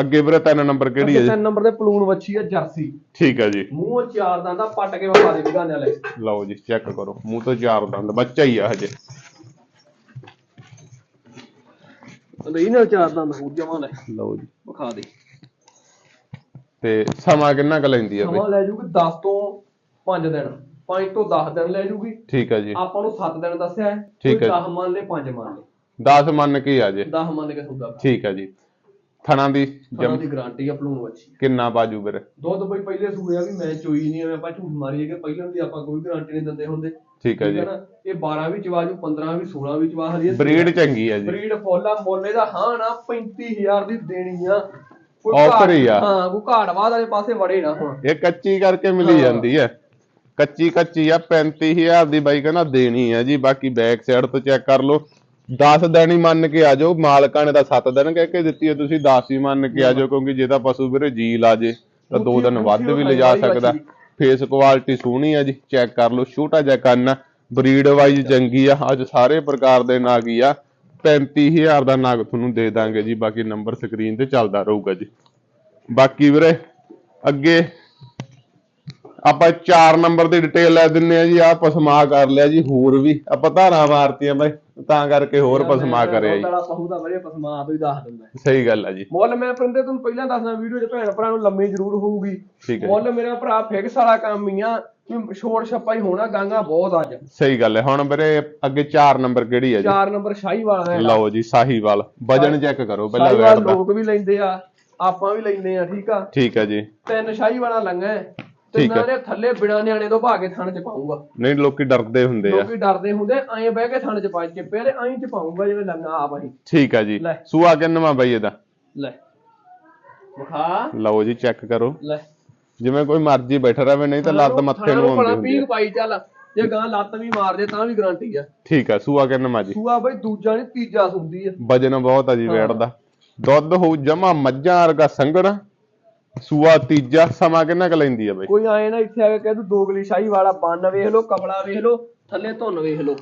ਅੱਗੇ ਵੀਰੇ ਤਿੰਨ ਨੰਬਰ ਕਿਹੜੀ ਹੈ ਜੀ? ਤਿੰਨ ਨੰਬਰ ਤੇ ਪਲੂਣ ਵੱਛੀ ਆ ਜਰਸੀ। ਠੀਕ ਹੈ ਜੀ। ਮੂੰਹ ਚਾਰ ਦੰਦਾ ਪੱਟ ਕੇ ਵਿਖਾ ਦੇ ਬਿਗਾਨੇ ਵਾਲੇ। ਲਓ ਜੀ ਚੈੱਕ ਕਰੋ। ਮੂੰਹ ਤੋਂ ਚਾਰ ਦੰਦ ਬੱਚਾ ਹੀ ਆ ਹਜੇ। ਲਈ ਨਾਲ ਚਾਰ ਦੰਦ ਹੋਰ ਜਮਾ ਲੈ। ਲਓ ਜੀ। ਵਿਖਾ ਦੇ। ਤੇ ਸਮਾਂ ਕਿੰਨਾ ਕੁ ਲੈਂਦੀ ਆ ਬਈ? ਸਮਾਂ ਲੈ ਜੂਗੀ 10 ਤੋਂ 5 ਦਿਨ। 5 ਤੋਂ 10 ਦਿਨ ਲੈ ਜੂਗੀ। ਠੀਕ ਹੈ ਜੀ। ਆਪਾਂ ਨੂੰ 7 ਦਿਨ ਦੱਸਿਆ ਹੈ। ਠੀਕ ਹੈ। 10 ਮੰਨ ਲੈ 5 ਮੰਨ ਲੈ 10 ਮੰਨ ਕੇ ਆ ਜੇ। 10 ਮੰਨ ਕੇ ਸੌਦਾ। ਠੀਕ ਹੈ ਜੀ। ਥਣਾ ਦੀ ਜਮ ਦੀ ਗਾਰੰਟੀ ਆ ਪਲੂਣ ਵੱਛੀ ਕਿੰਨਾ ਬਾਜੂ ਵੀਰੇ? ਦੁੱਧ ਬਈ ਪਹਿਲੇ ਸੂਏ ਆ ਵੀ ਮੈਂ ਚੋਈ ਨਹੀਂ ਐਵੇਂ ਆਪਾਂ ਝੂਠ ਮਾਰੀਏ ਕਿ ਪਹਿਲਾਂ ਦੀ ਆਪਾਂ ਕੋਈ ਗਾਰੰਟੀ ਨਹੀਂ ਦਿੰਦੇ ਹੁੰਦੇ। ਠੀਕ ਹੈ ਜੀ। ਇਹ 12 ਵੀ ਚਵਾਜੂ 15 ਵੀ 16 ਵੀ ਚਵਾ ਹਰੀ ਬਰੀਡ ਚੰਗੀ ਹੈ ਜੀ। ਬਰੀਡ ਫੋਲਾ ਮੋਲੇ ਦਾ ਹਾਂ ਨਾ 35000 ਦੀ ਦੇਣੀ ਆ। ਘਾਟ- ਹੀ ਆ। ਹਾਂ ਕੋਈ ਘਾਟ ਬਾਦ ਵਾਲੇ ਪਾਸੇ ਵੜੇ ਨਾ ਹੁਣ। ਇਹ ਕੱਚੀ ਕਰਕੇ ਮਿਲੀ। ਜਾਂਦੀ ਹੈ। ਕੱਚੀ ਕੱਚੀ ਆ 35000 ਦੀ ਬਾਈ ਕਹਿੰਦਾ ਦੇਣੀ ਹੈ ਜੀ ਬਾਕੀ ਬੈਕ ਸਾਈਡ ਤੋਂ ਚੈੱਕ ਕਰ ਲਓ। 10 ਦਿਨ ਹੀ ਮੰਨ ਕੇ ਆ ਜਾਓ ਮਾਲਕਾਂ ਨੇ ਤਾਂ 7 ਦਿਨ ਕਹਿ ਕੇ ਦਿੱਤੀ ਹੈ ਤੁਸੀਂ 10 ਹੀ ਮੰਨ ਕੇ ਆ ਜਾਓ ਕਿਉਂਕਿ ਜੇ ਤਾਂ ਪਸ਼ੂ ਵੀਰੇ ਜੀ ਲਾ ਜੇ ਤਾਂ 2 ਦਿਨ ਵੱਧ ਵੀ ਲਿਜਾ ਸਕਦਾ। ਫੇਸ ਕੁਆਲਿਟੀ ਸੋਹਣੀ ਆ ਜੀ ਚੈੱਕ ਕਰ ਲਓ ਛੋਟਾ ਜਿਹਾ ਕੰਨ ਬਰੀਡ ਵਾਈਜ਼ ਚੰਗੀ ਆ ਅੱਜ ਸਾਰੇ ਪ੍ਰਕਾਰ ਦੇ ਨਾਗ ਹੀ ਆ 35000 ਦਾ ਨਾਗ ਤੁਹਾਨੂੰ ਦੇ ਦਾਂਗੇ ਜੀ ਬਾਕੀ ਨੰਬਰ ਸਕਰੀਨ ਤੇ ਚੱਲਦਾ ਰਹੂਗਾ ਜੀ। ਬਾਕੀ ਵੀਰੇ ਅੱਗੇ ਆਪਾਂ 4 ਨੰਬਰ ਦੀ ਡਿਟੇਲ ਲੈ ਦਿੰਨੇ ਆ ਜੀ ਆ ਪਸਮਾ ਕਰ ਲਿਆ ਜੀ ਹੋਰ ਵੀ। ਆਪਾਂ ਧਾਰਾਂ ਮਾਰਤੀਆਂ ਬਾਈ ਤਾਂ ਕਰਕੇ ਹੋਰ ਪਸਮਾ ਕਰਿਆ ਜੀ। ਦਾ ਪਸਮਾ ਹੀ ਦੱਸ ਦਿੰਦਾ। ਹੈ। ਸਹੀ ਗੱਲ ਆ ਜੀ। ਮੁੱਲ ਮੈਂ ਪਰਿੰਦੇ ਤੁਹਾਨੂੰ ਪਹਿਲਾਂ ਦੱਸਦਾ ਵੀਡੀਓ 'ਚ ਭੈਣ ਭਰਾ ਨੂੰ ਲੰਮੀ ਜ਼ਰੂਰ ਹੋਊਗੀ। ਹੈ ਮੁੱਲ ਮੇਰਾ ਭਰਾ ਫਿਕਸ ਵਾਲਾ ਕੰਮ ਹੀ ਆ ਛੋੜ ਛੱਪਾ ਹੀ ਹੋਣਾ ਗਾਂਗਾ ਬਹੁਤ ਅੱਜ। ਸਹੀ ਗੱਲ ਹੈ ਹੁਣ ਵੀਰੇ ਅੱਗੇ 4 ਨੰਬਰ ਕਿਹੜੀ ਹੈ ਜੀ? 4 ਨੰਬਰ ਸ਼ਾਹੀ ਵਾਲਾ ਹੈ। ਲਓ ਜੀ ਸਾਹੀਵਾਲ। ਵਜਨ ਚੈੱਕ ਕਰੋ ਪਹਿਲਾਂ ਸ਼ਾਹੀਵਾਲ ਵੈਟ ਦਾ। ਲੋਕ ਵੀ ਲੈਂਦੇ ਆ ਆਪਾਂ ਵੀ ਲੈਂਦੇ ਆ ਠੀਕ ਆ? ਠੀਕ ਹੈ ਜੀ। ਤਿੰਨ ਸ਼ਾਹੀ ਵਾਲਾ ਲੰਗਾ ਹੈ। ਤੇ ਠੀਕ ਹੈ। ਨਾਲੇ ਥੱਲੇ ਬਿਨਾ ਨਿਆਣੇ ਤੋਂ ਭਾ ਕੇ ਥਣ ਚ ਪਾਉਂਗਾ ਨਹੀਂ ਲੋਕੀ ਡਰਦੇ ਹੁੰਦੇ ਆ। ਲੋਕੀ ਡਰਦੇ ਹੁੰਦੇ ਐਂ ਬਹਿ ਕੇ ਥਣ ਚ ਪਾ ਕੇ ਪਹਿਲੇ ਐਂ ਚ ਪਾਉਂਗਾ ਜਿਵੇਂ ਲੰਗਾ ਆਪ ਅਸੀਂ। ਠੀਕ ਆ ਜੀ। ਲੈ। ਸੂਆ ਕਿੰਨਵਾ ਬਾਈ ਇਹਦਾ? ਲੈ। ਵਿਖਾ। ਲਓ ਜੀ ਚੈੱਕ ਕਰੋ। ਲੈ। ਜਿਵੇਂ ਕੋਈ ਮਰਜ਼ੀ ਬੈਠਾ ਰਵੇ ਨਹੀਂ ਤਾਂ ਲੱਤ ਮੱਥੇ ਨੂੰ ਆਉਂਦੀ ਹੁੰਦੀ ਪੀਕ ਆ ਪਾਈ ਚੱਲ। ਜੇ ਗਾਂ ਲੱਤ ਵੀ ਮਾਰ ਦੇ ਤਾਂ ਵੀ ਗਾਰੰਟੀ ਆ। ਠੀਕ ਆ ਸੂਆ ਕਿੰਨਵਾ ਜੀ? ਸੂਆ ਬਈ ਦੂਜਾ ਨਹੀਂ ਤੀਜਾ ਸੁੰਦੀ ਆ। ਵਜਨ ਬਹੁਤ ਆ ਜੀ ਵੇੜ ਦਾ ਦੁੱਧ ਹੋਊ ਜਮਾ ਮੱਝਾਂ ਵਰਗਾ ਸੰਘਣਾ ਸੂਆ ਤੀਜਾ ਸਮਾਂ ਕਿੰਨਾ ਕੁ ਲੈਂਦੀ ਆ ਬਾਈ? ਕੋਈ ਆਏ ਨਾ ਇੱਥੇ ਆ ਕੇ ਕਹਿ ਦੂ ਦੋਗਲੀ ਸ਼ਾਹੀ ਵਾਲਾ ਬੰਨ ਵੇਖ ਲਓ ਕਮਲਾ ਵੇਖ ਲਓ ਥੱਲੇ ਧੁੰਨ ਵੇਖ ਲਓ।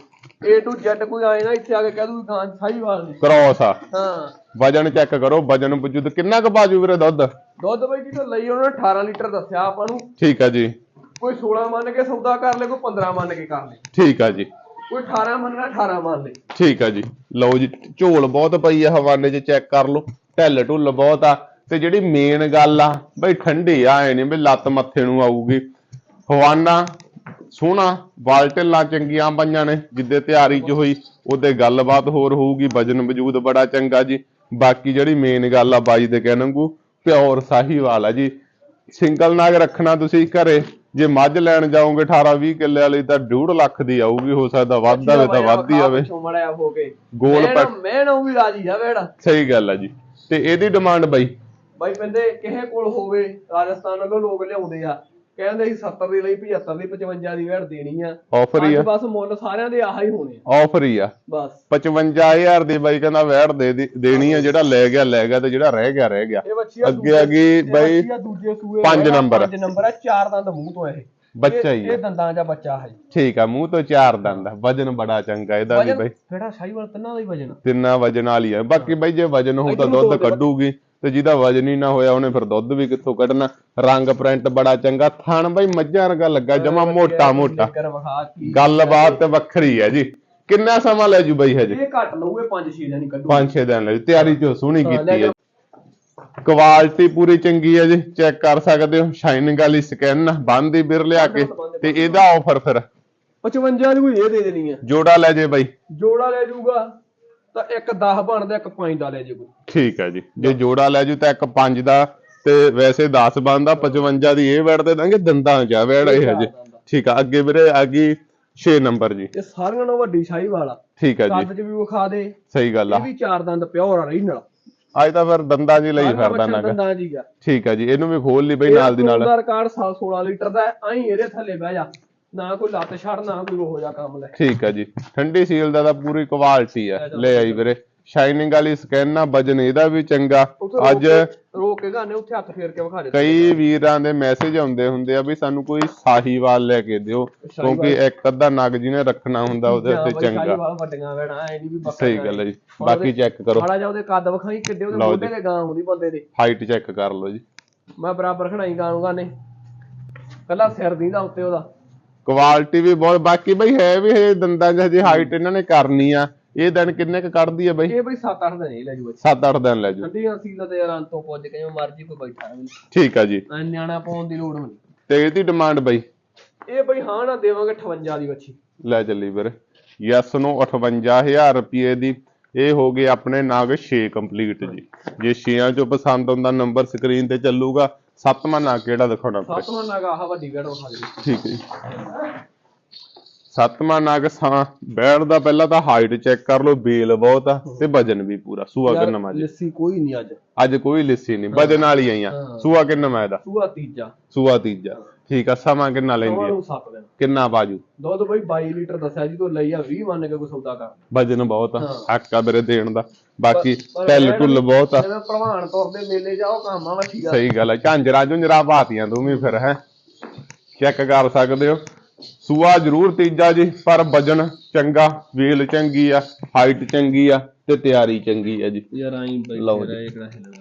A to Z ਕੋਈ ਆਏ ਨਾ ਇੱਥੇ ਆ ਕੇ ਕਹਿ ਦੂ ਗਾਂ ਸ਼ਾਹੀ ਵਾਲ ਨੇ। ਕ੍ਰੋਸ ਆ। ਹਾਂ। ਵਜਨ ਚੈੱਕ ਕਰੋ ਵਜਨ ਵਜੂਦ ਕਿੰਨਾ ਕੁ ਬਾਜੂ ਵੀਰੇ ਦੁੱਧ? ਦੁੱਧ ਬਈ ਜੀ ਤੋਂ ਲਈ ਉਹਨਾਂ ਨੇ 18 ਲੀਟਰ ਦੱਸਿਆ ਆਪਾਂ ਨੂੰ। ਠੀਕ ਆ ਜੀ। ਕੋਈ 16 ਮੰਨ ਕੇ ਸੌਦਾ ਕਰ ਲੇ ਕੋਈ 15 ਮੰਨ ਕੇ ਕਰ ਲੇ। ਠੀਕ ਆ ਜੀ। ਕੋਈ 18 ਮੰਨਣਾ 18 ਮੰਨ ਲੇ। ਠੀਕ ਆ ਜੀ। ਲਓ ਜੀ ਝੋਲ ਬਹੁਤ ਪਈ ਆ ਹਵਾਨੇ 'ਚ ਚੈੱਕ ਕਰ ਲਓ। ਢਿੱਲ ਢੁੱਲ ਬਹੁਤ ਆ। ਤੇ ਜਿਹੜੀ ਮੇਨ ਗੱਲ ਆ ਬਈ ਠੰਡੀ ਆ ਐ ਨਹੀਂ ਵੀ ਲੱਤ ਮੱਥੇ ਨੂੰ ਆਊਗੀ। ਹਵਾਨਾ ਸੋਹਣਾ ਵਾਲ ਢਿੱਲਾਂ ਚੰਗੀਆਂ ਪਈਆਂ ਨੇ ਜਿੱਦੇ ਤਿਆਰੀ 'ਚ ਹੋਈ ਉਹਦੇ ਗੱਲਬਾਤ ਹੋਰ ਹੋਊਗੀ ਵਜਨ ਵਜੂਦ ਬੜਾ ਚੰਗਾ ਜੀ। ਬਾਕੀ ਜਿਹੜੀ ਮੇਨ ਗੱਲ ਆ ਬਾਈ ਦੇ ਕਹਿਣਗੂ ਪਿਓਰ ਸਾਹੀਵਾਲ ਆ ਜੀ। ਸਿੰਗਲ ਨਾਗ ਰੱਖਣਾ ਤੁਸੀਂ ਘਰੇ ਜੇ ਮੱਝ ਲੈਣ ਜਾਓਗੇ 18 20 ਕਿੱਲੇ ਵਾਲੀ ਤਾਂ 2.5 ਲੱਖ ਦੀ ਆਊਗੀ ਹੋ ਸਕਦਾ ਵੱਧ ਆਵੇ ਤਾਂ ਵੱਧ ਹੀ ਆਵੇ। ਗੋਲ ਪੱਟ- ਨਾ- ਮੈਂ ਨਾ ਵੀ ਰਾਜੀ ਆ ਵੇੜਾ। ਸਹੀ ਗੱਲ ਆ ਜੀ। ਤੇ ਇਹਦੀ ਡਿਮਾਂਡ ਬਾਈ ਬਾਈ ਕਹਿੰਦੇ ਕਿਸੇ ਕੋਲ ਹੋਵੇ ਰਾਜਸਥਾਨ ਵੱਲੋਂ ਲੋਕ ਲਿਆਉਂਦੇ ਆ। ਕਹਿੰਦੇ ਸੀ 70 ਦੀ ਲਈ 75 ਦੀ 55 ਦੀ ਵੇੜ ਦੇਣੀ ਆ। ਆਫਰ ਹੀ ਆ। ਬਸ ਮੁੱਲ ਸਾਰਿਆਂ ਦੇ ਆਹ ਹੀ ਹੋਣੇ ਆ। ਆਫਰ ਹੀ ਆ। ਬਸ। 55000 ਦੀ ਬਾਈ ਕਹਿੰਦਾ ਵੈੜ ਦੇ ਦੇਣੀ ਆ ਜਿਹੜਾ ਲੈ ਗਿਆ ਲੈ ਗਿਆ ਤੇ ਜਿਹੜਾ ਰਹਿ ਗਿਆ ਰਹਿ ਗਿਆ। ਅੱਗੇ ਦੂਜੇ- ਆ ਗਈ ਇਹ ਬਾਈ ਦੂਜੇ ਸੂਏ ਨੰਬਰ। ਪੰਜ ਨੰਬਰ ਆ ਚਾਰ ਦੰਦ ਮੂੰਹ ਤੋਂ ਇਹ। ਬੱਚਾ ਹੀ ਇਹ ਦੰਦਾਂ ਦਾ ਬੱਚਾ ਹੈ। ਠੀਕ ਆ ਮੂੰਹ ਤੋਂ ਚਾਰ ਦੰਦ ਵਜਨ ਬੜਾ ਚੰਗਾ ਇਹਦਾ ਵੀ ਬਾਈ। ਕਿਹੜਾ ਸ਼ਾਹੀਵਾਲ ਤਿੰਨਾਂ ਦਾ ਹੀ ਵਜਨ ਤਿੰਨਾਂ ਵਜਨ ਵਾਲੀ ਆ। ਬਾਕੀ ਬਾਈ ਜੇ ਵਜਨ ਹੋਊ ਤਾਂ ਦੁੱਧ। ਕੱਢੂਗੀ। ਤੇ ਜਿਹਦਾ ਵਜਨ ਹੀ ਨਾ ਹੋਇਆ ਉਹਨੇ ਫਿਰ ਦੁੱਧ ਵੀ ਕਿੱਥੋਂ ਕੱਢਣਾ? ਰੰਗ ਪ੍ਰਿੰਟ ਬੜਾ ਚੰਗਾ। ਥਣ ਬਾਈ ਮੱਝਾਂ ਵਰਗਾ ਲੱਗਾ ਜਮਾ ਮੋਟਾ ਮੋਟਾ। ਗੱਲਬਾਤ ਤੇ ਵੱਖਰੀ ਹੈ ਜੀ। ਕਿੰਨਾ ਸਮਾਂ ਲੈ ਜੂ ਬਾਈ ਹਜੇ? ਇਹ ਘੱਟ ਲਊਏ 5-6 ਦਿਨ ਕੱਢੂ 5-6 ਦਿਨ ਲੈ ਤਿਆਰੀ ਚ ਸੋਹਣੀ ਕੀਤੀ ਹੈ। ਕੁਆਲਿਟੀ ਪੂਰੀ ਚੰਗੀ ਹੈ ਜੀ। ਚੈੱਕ ਕਰ ਸਕਦੇ ਹੋ। ਸ਼ਾਈਨਿੰਗ ਵਾਲੀ ਸਕੈਨ ਬੰਦੀ ਬਿਰ ਲਿਆ ਕੇ। ਤੇ ਇਹਦਾ ਆਫਰ ਫਿਰ? 55 ਦੀ ਕੋਈ ਇਹ ਦੇ ਦੇਣੀ ਆ। ਜੋੜਾ ਲੈ ਜੇ ਬਾਈ। ਜੋੜਾ ਲੈ ਜਾਊਗਾ ਤਾਂ ਇੱਕ 10 ਬਣਦਾ ਇੱਕ 5 ਦਾ ਲੈ ਜੇ ਕੋਈ। ਠੀਕ ਹੈ ਜੀ। ਜੇ ਜੋੜਾ ਲੈ ਜੂ ਤਾਂ ਇੱਕ 5 ਦਾ ਤੇ ਵੈਸੇ 10 ਬਣਦਾ 55 ਦੀ ਇਹ ਵੈੜ ਦੇ ਦਾਂਗੇ ਦੰਦਾਂ ਚ ਆ ਵੈੜ ਇਹ ਹਜੇ। ਠੀਕ ਆ ਅੱਗੇ ਵੀਰੇ ਆ ਗਈ 6 ਨੰਬਰ ਜੀ। ਇਹ ਸਾਰਿਆਂ ਨਾਲੋਂ ਵੱਡੀ ਸ਼ਾਹੀ ਵਾਲਾ। ਠੀਕ ਹੈ ਜੀ। ਕੱਦ ਚ ਵੀ ਵਿਖਾ ਦੇ। ਸਹੀ ਗੱਲ ਆ। ਇਹ ਵੀ ਚਾਰ ਦੰਦ ਪਿਓਰ ਆ ਰਹੀ ਨਾਲ। ਅੱਜ ਤਾਂ ਫਿਰ ਦੰਦਾਂ ਜੀ ਲਈ ਫਿਰਦਾ ਨਗ ਦੰਦਾਂ ਜੀਗਾ ਠੀਕ ਹੈ ਜੀ ਇਹਨੂੰ ਵੀ ਖੋਲ ਲਈ ਬਈ ਨਾਲ ਦੀ ਨਾਲ। ਰਿਕਾਰਡ 16 ਲੀਟਰ ਦਾ ਐਂ ਇਹਦੇ ਥੱਲੇ ਬਹਿ ਜਾ। ਨਾ ਕੋਈ ਲੱਤ ਛੱਡ ਨਾ ਕੋਈ ਉਹੋ ਜਿਹਾ ਕੰਮ ਲੈ। ਠੀਕ ਹੈ ਜੀ। ਠੰਡੀ ਸੀਲ ਦਾ ਤਾਂ ਪੂਰੀ ਕੁਆਲਿਟੀ ਆ। ਲੈ ਆਈ ਵੀਰੇ। ਸ਼ਾਈਨਿੰਗ ਵਾਲੀ ਸਕੈਨ ਆ ਵਜਨ ਇਹਦਾ ਵੀ ਚੰਗਾ। ਅੱਜ ਰੋਕ ਕੇ ਗਾਨੇ ਉੱਥੇ ਹੱਥ ਫੇਰ ਕੇ ਵਿਖਾ ਦੇ ਕਈ ਵੀਰਾਂ ਦੇ ਮੈਸੇਜ ਆਉਂਦੇ ਹੁੰਦੇ ਆ ਵੀ ਸਾਨੂੰ ਕੋਈ ਸਾਹੀਵਾਲ ਲੈ ਕੇ ਦਿਓ ਕਿਉਂਕਿ ਇੱਕ ਅੱਧਾ ਨਗ ਜਿਹਨੇ ਰੱਖਣਾ ਹੁੰਦਾ ਉਹਦੇ ਉੱਤੇ ਚੰਗਾ। ਵਾਲ ਵੱਡੀਆਂ ਵੇਣਾ ਐ ਨਹੀਂ ਵੀ ਬੱਕਰੀਆਂ ਸਹੀ ਗੱਲ ਹੈ ਜੀ। ਬਾਕੀ ਚੈੱਕ ਕਰੋ। ਮਾੜਾ ਜਾ ਉਹਦੇ ਕੱਦ ਵਿਖਾਈ ਕਿੱਡੇ ਉਹਦੇ ਮੋਢੇ ਤੇ ਗਾਂ ਹੁੰਦੀ ਬੰਦੇ ਦੇ। ਹਾਈਟ ਚੈੱਕ ਕਰ ਲਓ ਜੀ। ਮੈਂ ਬਰਾਬਰ ਖੜਾਈ ਗਾਂ ਨੂੰ ਕੱਲਾ ਸਿਰ ਦੀਂਦਾ ਉੱਤੇ ਉਹਦਾ। ਕੁਆਲਿਟੀ ਵੀ ਬਹੁਤ ਬਾਕੀ ਬਈ ਹੈ ਵੀ ਇਹ ਦੰਦਾਂ 'ਚ ਹਜੇ ਹਾਈਟ ਇਹਨਾਂ ਨੇ ਕਰਨੀ ਆ। ਇਹ ਦਿਨ ਕਿੰਨੇ ਕ ਕੱਢਦੀ ਆ ਬਈ? ਇਹ ਬਈ 7-8 ਦਿਨ ਹੀ ਲੈ ਜੂ 7-8 ਦਿਨ ਲੈ ਜੂ। ਠੰਡੀਆਂ ਸੀਲਾਂ ਤੇ ਰਾਂ ਤੋਂ ਪੁੱਜ ਕੇ ਜਿਵੇਂ ਮਰਜ਼ੀ ਕੋਈ ਬੈਠਾ ਰਹੇ ਠੀਕ ਆ ਜੀ। ਨਿਆਣਾ ਪਾਉਣ ਦੀ ਲੋੜ ਨਹੀਂ। ਤੇ ਇਹਦੀ ਡਿਮਾਂਡ ਬਈ? ਇਹ ਬਈ ਹਾਂ ਨਾ ਦੇਵਾਂਗੇ 58 ਦੀ ਬੱਚੀ। ਲੈ ਚੱਲੀ ਵੀਰੇ। ਯੈਸ ਨੂੰ 58000 ਰੁਪਏ ਦੀ ਇਹ ਹੋ ਗਏ ਆਪਣੇ ਨਾਗ 6 ਕੰਪਲੀਟ ਜੀ। ਜੇ 6ਾਂ ਚੋਂ ਪਸੰਦ ਆਉਂਦਾ ਨੰਬਰ ਸਕਰੀਨ ਤੇ ਚੱਲੂਗਾ। ਸੱਤਵਾਂ ਨਾਗ ਕਿਹੜਾ ਦਿਖਾਉਣਾ ਵੀਰੇ ਸੱਤਵਾਂ ਨਗਾ ਆਹ ਵੱਡੀ ਗੜ ਵਿਖਾ ਦੇ। ਠੀਕ ਹੈ ਜੀ। ਸੱਤਵਾਂ ਨਾਗ ਸਾਂ ਬੈਠ ਦਾ ਪਹਿਲਾਂ ਤਾਂ ਹਾਈਟ ਚੈੱਕ ਕਰ ਲਓ ਬੇਲ ਬਹੁਤ ਆ ਤੇ ਵਜਨ ਵੀ ਪੂਰਾ ਸੂਆ ਕਿੰਨਾ ਮਾ ਜੀ ਲੱਸੀ ਕੋਈ ਨਹੀਂ ਅੱਜ। ਅੱਜ ਕੋਈ ਲਿੱਸੀ ਨਹੀਂ ਵਜਨ ਵਾਲੀ ਆਈਆਂ ਹਾਂ। ਸੂਆ ਕਿੰਨਾ ਮੈਂ ਦਾ ਸੂਆ ਤੀਜਾ। ਸੂਆ ਤੀਜਾ। ਠੀਕ ਆ ਸਮਾਂ ਕਿੰਨਾ ਲੈਂਦੀ ਸਮਾਂ ਆ? ਨੂੰ 7 ਦਿਨ ਕਿੰਨਾ ਬਾਜੂ? ਦੁੱਧ ਬਈ 22 ਲੀਟਰ ਦੱਸਿਆ ਜੀ ਤੋਂ ਲਈ ਆ 20 ਮੰਨ ਕੇ ਕੋਈ ਸੌਦਾ ਕਰ। ਵਜਨ ਬਹੁਤ ਆ ਹਾਂ। ਹੱਕ ਆ ਵੀਰੇ ਦੇਣ ਦਾ। ਬਾਕੀ ਢਿੱਲ ਢੁੱਲ ਬਹੁਤ ਆ। ਜਿਵੇਂ ਭਲਵਾਨ ਤੁਰਦੇ ਮੇਲੇ ਜਾਓ ਕੰਮ ਆ ਵੱਠੀ ਦਾ ਸਹੀ ਗੱਲ ਆ। ਝਾਂਜਰਾ ਝੁੰਜਰਾ ਬਾਤੀਆਂ ਤੂੰ ਵੀ ਫਿਰ ਹੈ। ਚੈੱਕ ਕਰ ਸਕਦੇ ਹੋ। ਸੂਆ ਜ਼ਰੂਰ ਤੀਜਾ ਜੀ ਪਰ ਵਜਨ ਚੰਗਾ ਵੇਲ ਚੰਗੀ ਆ ਹਾਈਟ ਚੰਗੀ ਆ ਤੇ ਤਿਆਰੀ ਚੰਗੀ ਆ ਜੀ। ਯਾਰ ਆਈ ਬਈ ਲਓ ਜੀ। ਇਹ ਕਿਹੜਾ ਹਿੱਲਦਾ। ਤੀਜਾ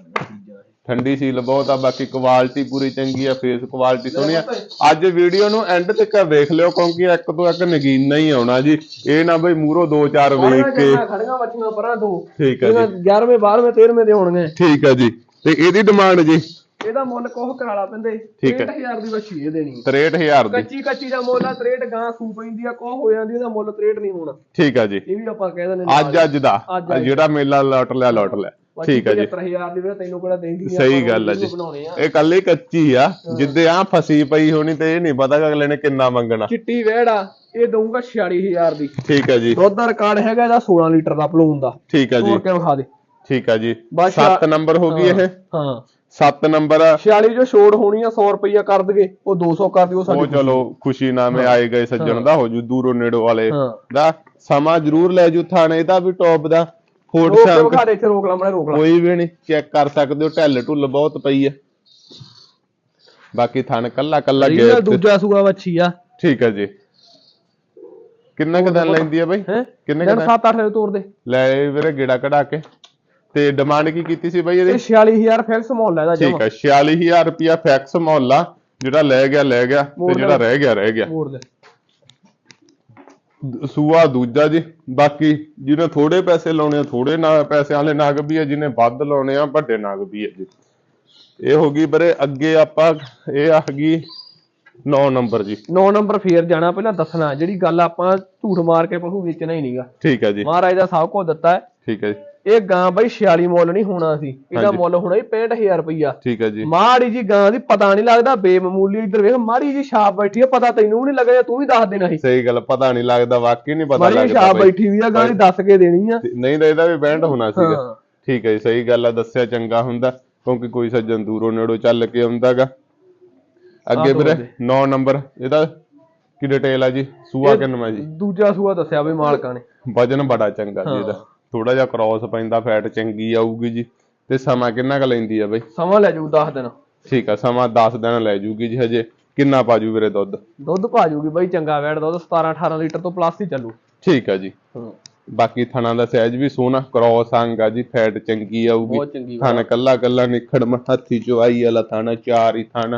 ਠੰਡੀ ਸੀਲ ਬਹੁਤ ਆ ਬਾਕੀ ਕੁਆਲਿਟੀ ਪੂਰੀ ਚੰਗੀ ਆ ਫੇਸ ਕੁਆਲਿਟੀ ਸੋਹਣੀ ਆ। ਅੱਜ ਵੀਡੀਓ ਨੂੰ ਐਂਡ ਤੱਕ ਵੇਖ ਲਿਓ ਕਿਉਂਕਿ ਇੱਕ ਤੋਂ ਇੱਕ ਨਗੀਨਾ ਹੀ ਆਉਣਾ ਜੀ। ਇਹ ਨਾ ਬਈ ਮੂਰੋ ਦੋ ਚਾਰ ਵੇਖ ਕੇ। ਖੜੀਆਂ ਬੱਚੀਆਂ ਪਰਾਂ ਦੋ ਠੀਕ ਆ ਜੀ। 11ਵੇਂ 12ਵੇਂ 13ਵੇਂ ਦੇ ਹੋਣਗੇ। ਠੀਕ ਆ ਜੀ। ਤੇ ਇਹਦੀ ਡਿਮਾਂਡ ਜੀ? ਇਹਦਾ ਮੁੱਲ ਕੋਹ ਕਰਾਲਾ ਪੈਂਦੇ। ਠੀਕ ਹੈ। 63000 ਦੀ ਬੱਚੀ ਇਹ ਦੇਣੀ। 63000 ਦੀ। ਕੱਚੀ ਕੱਚੀ ਦਾ ਮੁੱਲ ਆ 63 ਗਾਂ ਸੂ ਪੈਂਦੀ ਆ ਕੋਹ ਹੋ ਜਾਂਦੀ ਉਹਦਾ ਮੁੱਲ 63 ਨਹੀਂ ਹੋਣਾ। ਠੀਕ ਆ ਜੀ। ਇਹ ਵੀ ਆਪਾਂ ਕਹਿ ਦਿੰਦੇ ਅੱਜ ਅੱਜ ਦਾ। ਜਿਹੜਾ ਮੇਲਾ ਲੁੱਟ ਲਿਆ ਲੁੱਟ ਲਿਆ। ਠੀਕ ਆ ਜੀ। 75000 ਦੀ ਵੀਰੇ ਤੈਨੂੰ ਕਿਹੜਾ ਦੇਂਦੀ ਸਹੀ ਗੱਲ ਆ ਜੀ। ਇਹ ਕੱਲੀ ਕੱਚੀ ਆ ਜਿੱਦੇ ਆ ਫਸੀ ਪਈ ਹੋਣੀ ਤੇ ਇਹ ਨਹੀਂ ਪਤਾ ਕਿ ਅਗਲੇ ਨੇ ਕਿੰਨਾ ਮੰਗਣਾ। ਚਿੱਟੀ ਵਹਿੜ ਆ ਇਹ ਦਊਂਗਾ 46000 ਦੀ। ਠੀਕ ਹੈ ਜੀ। ਦੁੱਧ ਦਾ ਰਿਕਾਰਡ ਹੈਗਾ ਇਹਦਾ 16 ਲੀਟਰ ਦਾ ਪਲੂਨ ਦਾ। ਠੀਕ ਹੈ ਜੀ। ਤੋੜ ਕੇ ਵਿਖਾ ਦੇ? ਠੀਕ ਹੈ ਜੀ। ਬਸ 7 ਨੰਬਰ ਹੋ ਗਈ ਇਹ। ਹਾਂ 7 ਨੰਬਰ 46 ਜੋ ਛੋੜ ਹੋਣੀ ਆ 100 ਰੁਪਈਆ ਕਰ ਦਗੇ ਉਹ 200 ਕਰ ਦਿਓ ਉਹ ਸਾਡੇ ਚਲੋ ਖੁਸ਼ੀ ਨਾਮੇ ਆਏ ਗਏ ਸੱਜਣ ਦਾ ਹੋ ਜੂ ਦੂਰੋਂ ਨੇੜੋਂ ਵਾਲੇ ਹਾਂ। ਦਾ। ਸਮਾਂ ਜ਼ਰੂਰ ਲੈ ਜੂ ਥਾਣੇ ਦਾ ਵੀ ਟੌਪ ਦਾ। ਫੋਰਟ ਰੋਕ ਕੇ ਸ਼ਾਂਕ ਵਿਖਾ ਦੇ ਇੱਥੇ ਰੋਕ ਲਾ ਮੜੇ ਰੋਕ ਲਾ। ਕੋਈ ਵੀ ਨਹੀਂ ਚੈੱਕ ਕਰ ਸਕਦੇ ਹੋ ਢਿੱਲ ਢੁੱਲ ਬਹੁਤ ਪਈ ਹੈ ਬਾਕੀ ਥਣ ਕੱਲਾ ਕੱਲਾ ਗੇਟ ਦੂਜਾ ਸੂਆ ਵੱਛੀ ਆ। ਠੀਕ ਹੈ ਜੀ। ਕਿੰਨਾ ਕੁ ਦਿਨ ਲੈਂਦੀ ਹੈ ਬਾਈ? ਕਿੰਨੇ ਦਿਨ ਕੁ 7-8 ਦੇ ਤੋਰ ਦੇ ਲੈ ਇਹ ਵੀਰੇ ਗੇੜਾ ਕਢਾ ਕੇ। ਤੇ ਡਿਮਾਂਡ ਕੀ ਕੀਤੀ ਸੀ ਬਾਈ ਇਹ ਇਹਦੀ 46000 ਫਿਕਸ ਮੁੱਲ ਇਹਦਾ ਠੀਕ ਹੈ 46000 ਰੁਪਿਆ ਫੈਕਸ ਮੁਹੱਲਾ ਜਿਹੜਾ ਲੈ ਗਿਆ ਲੈ ਗਿਆ ਤੇ ਜਿਹੜਾ ਰਹਿ ਗਿਆ ਰਹਿ ਗਿਆ। ਮੋੜ ਦ- ਸੂਆ ਦੂਜਾ ਜੀ। ਬਾਕੀ ਜਿਹਨੇ ਥੋੜੇ ਪੈਸੇ ਲਾਉਣੇ ਆ ਥੋੜੇ ਨਾ ਪੈਸੇ ਵਾਲੇ ਨਾਗ ਵੀ ਆ ਜਿਹਨੇ ਵੱਧ ਲਾਉਣੇ ਆ ਵੱਡੇ ਨਾਗ ਵੀ ਆ ਜੀ। ਇਹ ਹੋ ਗਈ ਵੀਰੇ ਅੱਗੇ ਆਪਾਂ ਇਹ ਆ ਗਈ 9 ਨੰਬਰ ਜੀ। 9 ਨੰਬਰ ਫੇਰ ਜਾਣਾ ਪਹਿਲਾਂ ਦੱਸਣਾ ਜਿਹੜੀ ਗੱਲ ਆਪਾਂ ਝੂਠ ਮਾਰ ਕੇ ਪਸ਼ੂ ਵੇਚਣਾ ਹੀ ਨਹੀਂਗਾ ਠੀਕ ਹੈ ਜੀ। ਮਹਾਰਾਜ ਦਾ ਸਭ ਕੁਝ ਦਿੱਤਾ ਹੈ। ਠੀਕ ਹੈ ਜੀ। ਇਹ ਗਾਂ ਬਈ 46 ਮੁੱਲ ਨਹੀਂ ਹੋਣਾ ਸੀ। ਇਹਦਾ। ਮੁੱਲ ਹੋਣਾ ਸੀ 65000 ਰੁਪਈਆ। ਠੀਕ ਹੈ ਜੀ। ਮਾੜੀ ਜੀ ਗਾਂ ਦੀ ਪਤਾ ਨਹੀਂ ਲੱਗਦਾ ਬੇਮਮੂਲੀ ਇੱਧਰ ਵੇਖ ਮਾੜੀ ਜੀ ਛਾਪ ਬੈਠੀ ਆ ਪਤਾ ਤੈਨੂੰ ਵੀ ਨਹੀਂ ਲੱਗਿਆ ਤੂੰ ਵੀ ਦੱਸ ਦੇਣਾ ਸੀ। ਸਹੀ ਗੱਲ ਪਤਾ ਨਹੀਂ ਲੱਗਦਾ ਵਾਕਈ ਨਹੀਂ ਪਤਾ ਮਾੜੀ ਲੱਗਦਾ ਛਾਪ ਬਾਈ। ਬੈਠੀ ਵੀ ਆ ਗਾਂ ਦੀ ਦੱਸ ਕੇ ਦੇਣੀ ਆ। ਨਹੀਂ ਤਾਂ ਇਹਦਾ ਵੀ ਬੈਂਡ ਹੋਣਾ ਸੀਗਾ। ਹਾਂ। ਠੀਕ ਹੈ ਜੀ ਸਹੀ ਗੱਲ ਆ ਦੱਸਿਆ ਚੰਗਾ ਹੁੰਦਾ ਕਿਉਂਕਿ ਕੋਈ ਸੱਜਣ ਦੂਰੋਂ ਨੇੜੋਂ ਚੱਲ ਕੇ ਆਉਂਦਾਗਾ। ਅੱਗੇ ਵੀਰੇ ਦੋ 9 ਨੰਬਰ ਇਹਦਾ ਕੀ ਡਿਟੇਲ ਆ ਜੀ? ਸੂਆ ਕਿੰਨਵਾ ਜੀ? ਦੂਜਾ ਸੂਆ ਦੱਸਿਆ ਬਈ ਮਾਲਕਾਂ ਨੇ। ਵਜਨ ਬੜਾ ਚੰਗਾ ਜੀ ਇਹਦਾ। ਥੋੜਾ ਜਿਹਾ ਕ੍ਰਾਸ ਪੈਂਦਾ ਫੈਟ ਚੰਗੀ ਆਊਗੀ ਜੀ। ਤੇ ਸਮਾਂ ਕਿੰਨਾ ਕੁ ਲੈਂਦੀ ਆ ਬਈ? ਸਮਾਂ ਲੈ ਜੂ 10 ਦਿਨ। ਠੀਕ ਆ ਸਮਾਂ 10 ਦਿਨ ਲੈ ਜੂਗੀ ਜੀ ਹਜੇ। ਕਿੰਨਾ ਪਾਜੂ ਵੀਰੇ ਦੁੱਧ? ਦੁੱਧ ਪਾ ਜੂਗੀ ਬਈ ਚੰਗਾ ਵੈੜ ਦੁੱਧ 17 18 ਲੀਟਰ ਤੋਂ ਪਲੱਸ ਹੀ ਚੱਲੂ। ਠੀਕ ਆ ਜੀ। ਬਾਕੀ ਥਣਾ ਦਾ ਸਾਈਜ਼ ਵੀ ਸੋਹਣਾ ਕ੍ਰਾਸ ਅੰਗ ਆ ਜੀ ਫੈਟ ਚੰਗੀ ਆਊਗੀ। ਥਣ ਕੱਲਾ ਕੱਲਾ ਨਿਖੜਮ ਹੱਥੀ ਚੁਆਈ ਵਾਲਾ ਥਣ ਚਾਰ ਹੀ ਥਣ।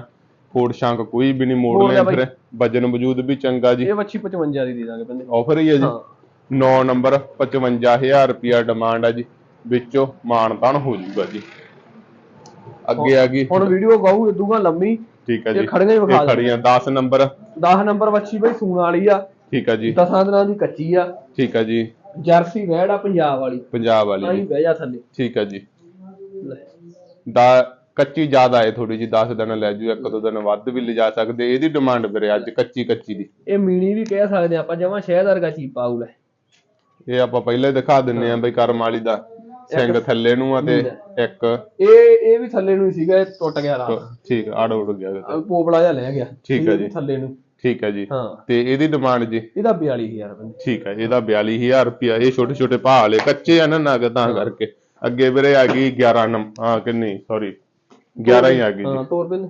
ਫੋੜ ਸ਼ੰਕ ਕੋਈ ਵੀ ਨਹੀਂ ਮੋੜ ਲੈ ਫਿਰ ਵਜਨ ਵਜੂਦ ਵੀ ਚੰਗਾ ਜੀ। ਇਹ ਵੱਛੀ 55 ਦੀ ਦੇ ਦਾਂਗੇ ਬੰਦੇ। ਆਫਰ ਹੀ ਹੈ ਜੀ। 9 ਨੰਬਰ 55000 ਰੁਪਿਆ ਡਿਮਾਂਡ ਆ ਜੀ। ਵਿੱਚੋਂ ਮਾਨਤਾਨ ਹੋ ਜਾਊਗਾ ਜੀ। ਅੱਗੇ ਆ ਗਈ। ਹੁਣ ਵੀਡੀਓ ਗਾਉ ਇਦੂਗਾ ਲੰਮੀ। ਠੀਕ ਹੈ ਇਹ ਜੀ। ਖੜੀਆਂ ਹੀ ਵਿਖਾ ਖੜੀਆਂ 10 ਨੰਬਰ। 10 ਨੰਬਰ ਵੱਛੀ ਬਈ ਸੂਣ ਵਾਲੀ ਆ। ਠੀਕ ਹੈ ਜੀ। ਦਸਾਂ ਦਿਨਾਂ ਦੀ ਕੱਚੀ ਆ। ਠੀਕ ਹੈ ਜੀ। ਜਰਸੀ ਵੈੜ ਆ ਪੰਜਾਬ ਵਾਲੀ। ਪੰਜਾਬ ਵਾਲੀ ਜੀ। ਬਹਿ ਜਾ ਥੱਲੇ। ਠੀਕ ਹੈ ਜੀ। ਦਾ ਕੱਚੀ ਜ਼ਿਆਦਾ ਹੈ ਥੋੜੀ ਜੀ 10 ਦਿਨ ਲੈ ਜੂ ਇੱਕ ਦੋ ਦਿਨ ਵੱਧ ਵੀ ਲਿਜਾ ਸਕਦੇ। ਇਹਦੀ ਡਿਮਾਂਡ ਵੀਰੇ ਅੱਜ ਕੱਚੀ ਕੱਚੀ ਦੀ। ਇਹ ਮੀਣੀ ਵੀ ਕਹਿ ਸਕਦੇ ਆਪਾਂ ਜਮਾ ਸ਼ਹਿਦ ਵਰਗਾ ਚੀਪਾ ਆਉ ਲੈ। ਇਹ ਆਪਾਂ ਪਹਿਲਾਂ ਹੀ ਦਿਖਾ ਦਿੰਨੇ ਆ ਬਈ ਕਰਮ ਵਾਲੀ ਦਾ। ਸਿੰਘ ਥੱਲੇ ਨੂੰ ਆ ਤੇ ਇੱਕ। ਇਹ ਇਹ ਵੀ ਥੱਲੇ ਨੂੰ ਹੀ ਸੀਗਾ ਇਹ ਟੁੱਟ ਗਿਆ ਰਾਤ ਠੀਕ ਅੜ ਉੜ ਗਿਆ ਇਹਦਾ। ਆਹ ਪੋਪਲਾ ਜਿਹਾ ਲੈ ਗਿਆ। ਠੀਕ ਹੈ ਇਹ ਵੀ ਜੀ। ਥੱਲੇ ਨੂੰ। ਠੀਕ ਹੈ ਜੀ। ਹਾਂ। ਤੇ ਇਹਦੀ ਡਿਮਾਂਡ ਜੀ? ਇਹਦਾ 42000 ਬੰਦੇ। ਠੀਕ ਹੈ ਇਹਦਾ 42000 ਰੁਪਿਆ ਇਹ ਛੋਟੇ ਛੋਟੇ ਭਾਅ ਵਾਲੇ ਕੱਚੇ ਆ ਨਾ ਨਗ ਤਾਂ ਕਰਕੇ। ਅੱਗੇ ਵੀਰੇ ਆ ਗਈ 11 ਨੰਬਰ ਹਾਂ ਕਿੰਨੀ ਸੌਰੀ 11 ਹੀ ਆ ਗਈ ਹਾਂ ਤੋਰ ਬਿੰਦ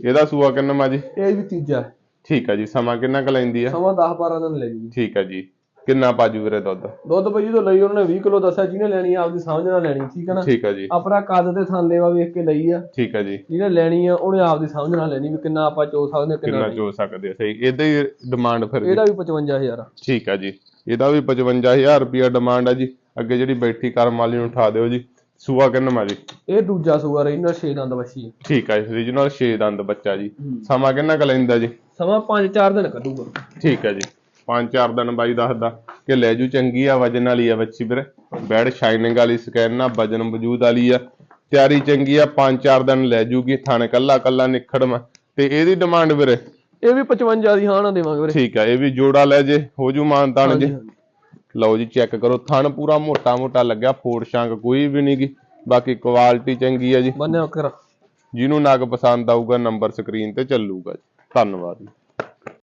ਇਹਦਾ ਸੂਆ ਕਿੰਨਾ ਮਾ ਜੀ? ਇਹ ਵੀ ਤੀਜਾ। ਠੀਕ ਹੈ ਜੀ ਸਮਾਂ ਕਿੰਨਾ ਕੁ ਲੈਂਦੀ ਆ? ਸਮਾਂ 10 12 ਦਿਨ ਲੈ ਜੂਗੀ ਠੀਕ ਹੈ ਜੀ। ਕਿੰਨਾ ਪਾਜੂ ਵੀਰੇ ਦੁੱਧ? ਦੁੱਧ ਬਈ ਜਦੋਂ ਲਈ ਉਹਨਾਂ ਨੇ 20 ਕਿਲੋ ਦੱਸਿਆ ਜਿਹਨੇ ਲੈਣੀ ਆ ਆਪਦੀ ਸਮਝ ਨਾਲ ਲੈਣੀ ਠੀਕ ਹੈ ਨਾ? ਠੀਕ ਹੈ ਜੀ। ਆਪਣਾ ਕੱਦ ਤੇ ਥਾਂ ਲੈਵਾ ਵੇਖ ਕੇ ਲਈ ਆ। ਠੀਕ ਹੈ ਜੀ। ਜਿਹਨੇ ਲੈਣੀ ਆ ਉਹਨੇ ਆਪਦੀ ਸਮਝ ਨਾਲ ਲੈਣੀ ਵੀ ਕਿੰਨਾ ਆਪਾਂ ਚੋ ਸਕਦੇ ਕਿੰਨਾ। ਚੋ ਸਕਦੇ ਆ ਸਹੀ। ਇਹਦਾ ਹੀ ਡਿਮਾਂਡ ਫਿਰ ਜੀ ਇਹਦਾ ਵੀ। 55000 ਆ। ਠੀਕ ਹੈ ਜੀ। ਇਹਦਾ ਵੀ 55000 ਰੁਪਿਆ ਡਿਮਾਂਡ ਆ ਜੀ। ਅੱਗੇ ਜਿਹੜੀ ਬੈਠੀ ਕਰਮ ਵਾਲੀ ਨੂੰ ਉਠਾ ਦਿਓ ਜੀ। ਸੂਆ ਕਿੰਨਾ ਮਾ ਜੀ? ਇਹ ਦੂਜਾ ਸੂਆ ਰਹੀ ਨਾ 6 ਦੰਦ ਹੈ ਠੀਕ ਹੈ ਰੀਜਨਲ 6 ਦੰਦ ਬੱਚਾ ਜੀ। ਸਮਾਂ ਕਿੰਨਾ ਕੁ ਲੈਂਦਾ ਜੀ? ਸਮਾਂ 5-4 ਦਿਨ ਕੱਢੂਗਾ। ਠੀਕ ਹੈ ਜੀ। ਪੰਜ ਚਾਰ ਦਿਨ ਬਾਈ ਦੱਸਦਾ ਕਿ ਲੈ ਜੂ ਚੰਗੀ ਆ ਵਜਨ ਵਾਲੀ ਆ ਬੱਚੀ ਵੀਰੇ। ਬੈਡ ਸ਼ਾਈਨਿੰਗ ਵਾਲੀ ਸਕੈਨ ਆ ਵਜਨ ਵਜੂਦ ਵਾਲੀ ਆ। ਤਿਆਰੀ ਚੰਗੀ ਆ ਪੰਜ ਚਾਰ ਦਿਨ ਲੈ ਜੂਗੀ ਥਣ ਕੱਲਾ ਕੱਲਾ ਨਿਖੜਮ ਤੇ ਇਹਦੀ ਡਿਮਾਂਡ ਵੀਰੇ? ਇਹ ਵੀ 55 ਦੀ ਹਾਂ ਨਾ ਦੇਵਾਂਗੇ ਵੀਰੇ। ਠੀਕ ਆ ਇਹ ਵੀ ਜੋੜਾ ਲੈ ਜੇ ਹੋ ਜੂ ਮਾਨ ਤਾਨ ਜੀ। ਲਓ ਜੀ ਚੈੱਕ ਕਰੋ ਥਣ ਪੂਰਾ ਮੋਟਾ ਮੋਟਾ ਲੱਗਿਆ ਫੋੜ ਸ਼ੰਕ ਕੋਈ ਵੀ ਨਹੀਂ ਗੀ ਬਾਕੀ ਕੁਆਲਿਟੀ ਚੰਗੀ ਆ ਜੀ। ਬੰਨਿਆ ਕਰ ਜਿਹਨੂੰ ਨਗ ਪਸੰਦ ਆਊਗਾ ਨੰਬਰ ਸਕਰੀਨ ਤੇ ਚੱਲੂਗਾ ਜੀ। ਧੰਨਵਾਦ